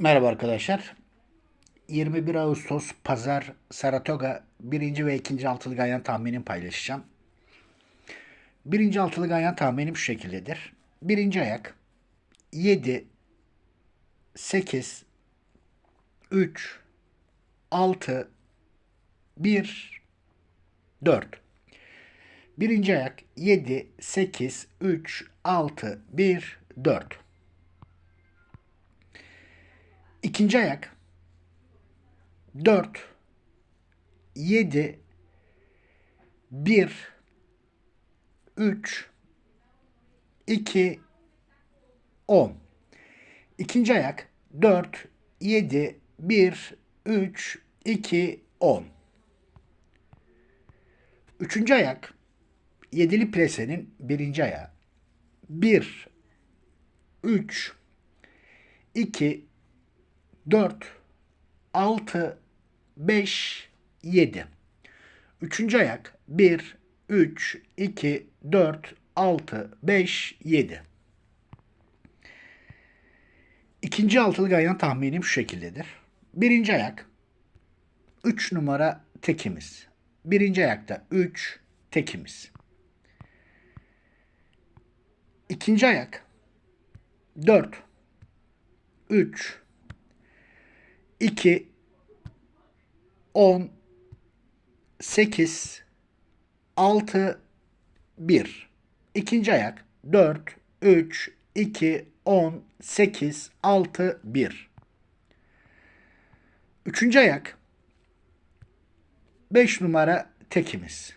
Merhaba arkadaşlar. 21 Ağustos Pazar Saratoga birinci ve ikinci altılı ganyan tahminimi paylaşacağım. Birinci altılı ganyan tahminim şu şekildedir. Birinci ayak 7 8 3 6 1 4 Birinci ayak 7 8 3 6 1 4 İkinci ayak. 4 7 1 3 2 10 İkinci ayak. 4 7 1 3 2 10 Üçüncü ayak. Yedili presenin birinci ayağı. 1 3 2 4, 6, 5, 7. Üçüncü ayak 1, 3, 2, 4, 6, 5, 7. İkinci altılı ganyan tahminim şu şekildedir. Birinci ayak 3 numara tekimiz. Birinci ayakta 3 tekimiz. İkinci ayak 4 3 2 10 8 6 1 İkinci ayak 4 3 2 10 8 6 1 Üçüncü ayak 5 numara tekimiz.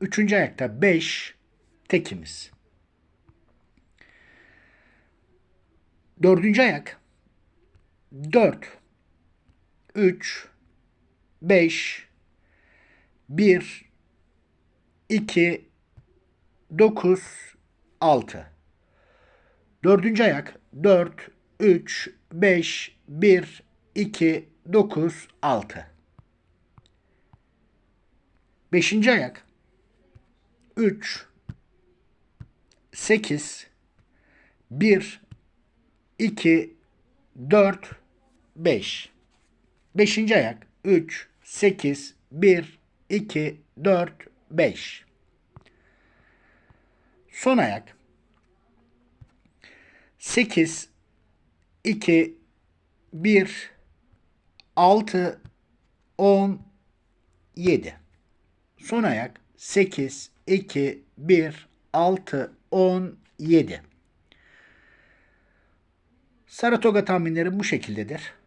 Üçüncü ayakta 5 tekimiz. Dördüncü ayak 4 3 5 1 2 9 6 Dördüncü ayak. 4 3 5 1 2 9 6 Beşinci ayak. 3 8 1 2 4 5 Beşinci ayak. 3 8 1 2 4 5 Son ayak. 8 2 1 6 10 7 Son ayak. 8 2 1 6 10 7 Saratoga tahminlerim bu şekildedir.